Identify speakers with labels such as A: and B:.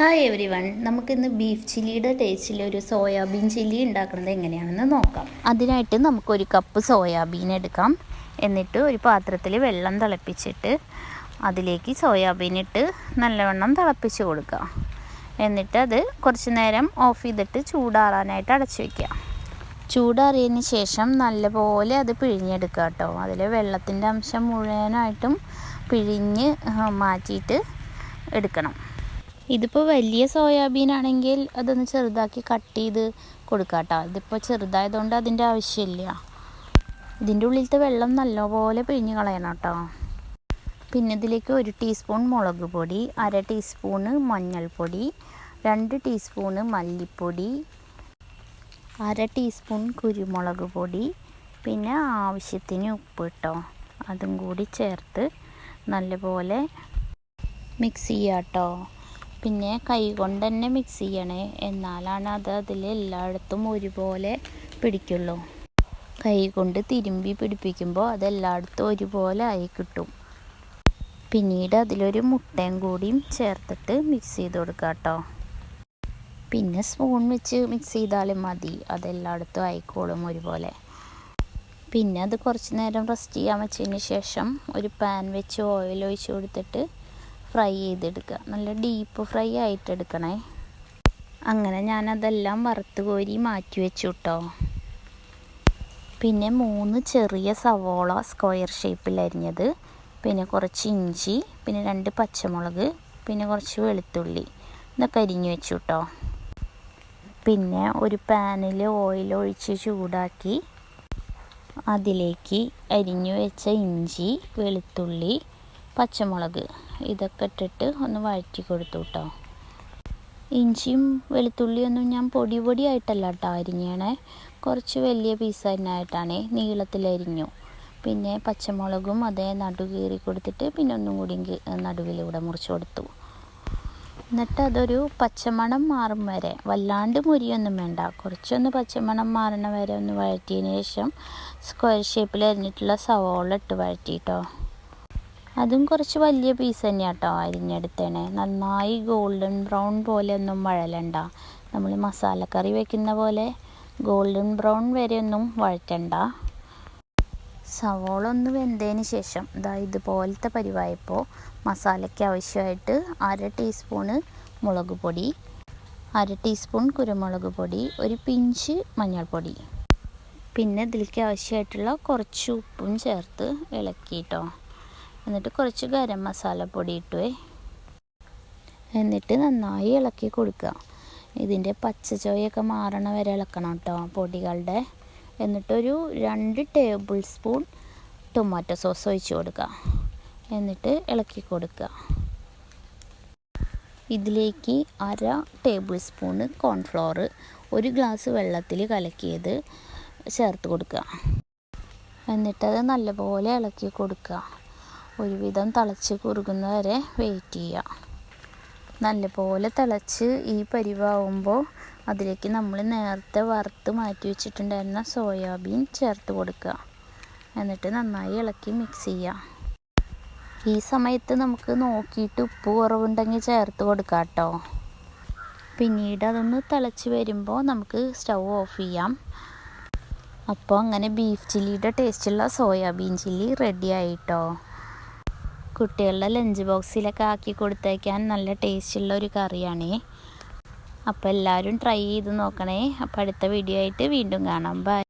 A: Hi every one നമുക്കിന്ന് beef ചില്ലിയുടെ ടേസ്റ്റിൽ ഒരു സോയാബീൻ ചില്ലി ഉണ്ടാക്കുന്നത് എങ്ങനെയാണെന്ന് നോക്കാം. അതിനായിട്ട് നമുക്കൊരു കപ്പ് സോയാബീൻ എടുക്കാം. എന്നിട്ട് ഒരു പാത്രത്തിൽ വെള്ളം തിളപ്പിച്ചിട്ട് അതിലേക്ക് സോയാബീൻ ഇട്ട് നല്ലവണ്ണം തിളപ്പിച്ച് കൊടുക്കുക. എന്നിട്ട് അത് കുറച്ച് നേരം ഓഫ് ചെയ്തിട്ട് ചൂടാറാനായിട്ട് അടച്ചു വയ്ക്കുക ചൂടാറിയതിന് ശേഷം നല്ലപോലെ അത് പിഴിഞ്ഞെടുക്കുക കേട്ടോ. അതിൽ വെള്ളത്തിന്റെ അംശം മുഴുവനായിട്ടും പിഴിഞ്ഞ് മാറ്റിയിട്ട് എടുക്കണം. ഇതിപ്പോൾ വലിയ സോയാബീൻ ആണെങ്കിൽ അതൊന്ന് ചെറുതാക്കി കട്ട് ചെയ്ത് കൊടുക്കാം കേട്ടോ ഇതിപ്പോൾ ചെറുതായതുകൊണ്ട് അതിന്റെ ആവശ്യമില്ല. ഇതിന്റെ ഉള്ളിലത്തെ വെള്ളം നല്ലപോലെ പിഴിഞ്ഞ് കളയണം കേട്ടോ പിന്നെ ഇതിലേക്ക് ഒരു ടീസ്പൂൺ മുളക് പൊടി അര ടീസ്പൂണ് മഞ്ഞൾപ്പൊടി രണ്ട് ടീസ്പൂണ് മല്ലിപ്പൊടി അര ടീസ്പൂൺ കുരുമുളക് പൊടി പിന്നെ ആവശ്യത്തിന് ഉപ്പ് കേട്ടോ അതും കൂടി ചേർത്ത് നല്ലപോലെ മിക്സ് ചെയ്യാം കേട്ടോ പിന്നെ കൈ കൊണ്ട് തന്നെ മിക്സ് ചെയ്യണേ. എന്നാലാണ് അത് അതിൽ എല്ലായിടത്തും ഒരുപോലെ പിടിക്കുള്ളൂ. കൈ കൊണ്ട് തിരുമ്പി പിടിപ്പിക്കുമ്പോൾ അത് എല്ലായിടത്തും ഒരുപോലെ ആയി കിട്ടും. പിന്നീട് അതിലൊരു മുട്ടയും കൂടിയും ചേർത്തിട്ട് മിക്സ് ചെയ്ത് കൊടുക്കുക കേട്ടോ പിന്നെ സ്പൂൺ വെച്ച് മിക്സ് ചെയ്താലും മതി. അതെല്ലായിടത്തും ആയിക്കോളും ഒരുപോലെ. പിന്നെ അത് കുറച്ച് നേരം റെസ്റ്റ് ചെയ്യാൻ വെച്ചതിന് ശേഷം ഒരു പാൻ വെച്ച് ഓയിൽ ഒഴിച്ച് കൊടുത്തിട്ട് ഫ്രൈ ചെയ്തെടുക്കുക. നല്ല ഡീപ്പ് ഫ്രൈ ആയിട്ട് എടുക്കണേ അങ്ങനെ ഞാനതെല്ലാം വറുത്ത് കോരി മാറ്റി വെച്ചു കേട്ടോ പിന്നെ മൂന്ന് ചെറിയ സവോള സ്ക്വയർ ഷേപ്പിൽ അരിഞ്ഞത്. പിന്നെ കുറച്ച് ഇഞ്ചി പിന്നെ രണ്ട് പച്ചമുളക് പിന്നെ കുറച്ച് വെളുത്തുള്ളി. ഇതൊക്കെ അരിഞ്ഞു വെച്ചു കേട്ടോ പിന്നെ ഒരു പാനിൽ ഓയിൽ ഒഴിച്ച് ചൂടാക്കി അതിലേക്ക് അരിഞ്ഞു വെച്ച ഇഞ്ചി വെളുത്തുള്ളി പച്ചമുളക് ഇതൊക്കെ ഇട്ടിട്ട് ഒന്ന് വഴറ്റി കൊടുത്തു കേട്ടോ ഇഞ്ചിയും വെളുത്തുള്ളിയൊന്നും ഞാൻ പൊടി പൊടിയായിട്ടല്ല കേട്ടോ അരിഞ്ഞണേ. കുറച്ച് വലിയ പീസ് തന്നെയായിട്ടാണ് നീളത്തിലരിഞ്ഞു പിന്നെ പച്ചമുളകും അതേ നടു കീറി കൊടുത്തിട്ട് പിന്നെ ഒന്നും കൂടി നടുവിലൂടെ മുറിച്ച് കൊടുത്തു. എന്നിട്ട് അതൊരു പച്ചമണം മാറും വരെ. വല്ലാണ്ട് മുരിയൊന്നും വേണ്ട. കുറച്ചൊന്ന് പച്ചമണം മാറണ വരെ ഒന്ന് വഴറ്റിയതിന് ശേഷം സ്ക്വയർ ഷേപ്പിൽ അരിഞ്ഞിട്ടുള്ള സവോള ഇട്ട് വഴറ്റിട്ടോ അതും കുറച്ച് വലിയ പീസ് തന്നെയാണ് കേട്ടോ അരിഞ്ഞെടുത്തേണേ നന്നായി ഗോൾഡൻ ബ്രൗൺ പോലെ ഒന്നും വഴലണ്ട. നമ്മൾ മസാലക്കറി വെക്കുന്ന പോലെ ഗോൾഡൻ ബ്രൗൺ വരെ ഒന്നും വഴറ്റണ്ട. സവോള ഒന്ന് വെന്തതിന് ശേഷം ഇതാ ഇതുപോലത്തെ പരിവായപ്പോൾ മസാലയ്ക്ക് ആവശ്യമായിട്ട് അര ടീസ്പൂണ് മുളക് പൊടി അര ടീസ്പൂൺ കുരുമുളക് പൊടി ഒരു പിഞ്ച് മഞ്ഞൾപ്പൊടി. പിന്നെ ഇതിലേക്ക് ആവശ്യമായിട്ടുള്ള കുറച്ച് ഉപ്പും ചേർത്ത് ഇളക്കിയിട്ടോ എന്നിട്ട് കുറച്ച് ഗരം മസാല പൊടി ഇട്ടുവേ എന്നിട്ട് നന്നായി ഇളക്കി കൊടുക്കുക. ഇതിന്റെ പച്ചച്ചോയൊക്കെ മാറണ വരെ ഇളക്കണം കേട്ടോ പൊടികളുടെ. എന്നിട്ടൊരു രണ്ട് ടേബിൾ സ്പൂൺ ടൊമാറ്റോ സോസ് ഒഴിച്ച് കൊടുക്കുക. എന്നിട്ട് ഇളക്കി കൊടുക്കുക. ഇതിലേക്ക് അര ടേബിൾ സ്പൂണ് കോൺഫ്ലോർ ഒരു ഗ്ലാസ് വെള്ളത്തിൽ കലക്കിയത് ചേർത്ത് കൊടുക്കുക. എന്നിട്ടത് നല്ലപോലെ ഇളക്കി കൊടുക്കുക. ഒരുവിധം തിളച്ച് കുറുകുന്ന വരെ വെയിറ്റ് ചെയ്യുക നല്ലപോലെ തിളച്ച് ഈ പരിവാകുമ്പോൾ അതിലേക്ക് നമ്മൾ നേരത്തെ വറുത്ത് മാറ്റി വെച്ചിട്ടുണ്ടായിരുന്ന സോയാബീൻ ചേർത്ത് കൊടുക്കുക. എന്നിട്ട് നന്നായി ഇളക്കി മിക്സ് ചെയ്യുക ഈ സമയത്ത് നമുക്ക് നോക്കിയിട്ട് ഉപ്പ് കുറവുണ്ടെങ്കിൽ ചേർത്ത് കൊടുക്കാം കേട്ടോ പിന്നീട് അതൊന്ന് തിളച്ച് വരുമ്പോൾ നമുക്ക് സ്റ്റൗ ഓഫ് ചെയ്യാം. അപ്പോൾ അങ്ങനെ ബീഫ് ചില്ലിയുടെ ടേസ്റ്റുള്ള സോയാബീൻ ചില്ലി റെഡി ആയിട്ടോ കുട്ടികളുടെ ലഞ്ച് ബോക്സിലൊക്കെ ആക്കി കൊടുത്തേക്കാൻ നല്ല ടേസ്റ്റുള്ള ഒരു കറിയാണ്. അപ്പോൾ എല്ലാവരും ട്രൈ ചെയ്ത് നോക്കണേ. അപ്പോൾ അടുത്ത വീഡിയോ ആയിട്ട് വീണ്ടും കാണാം. ബൈ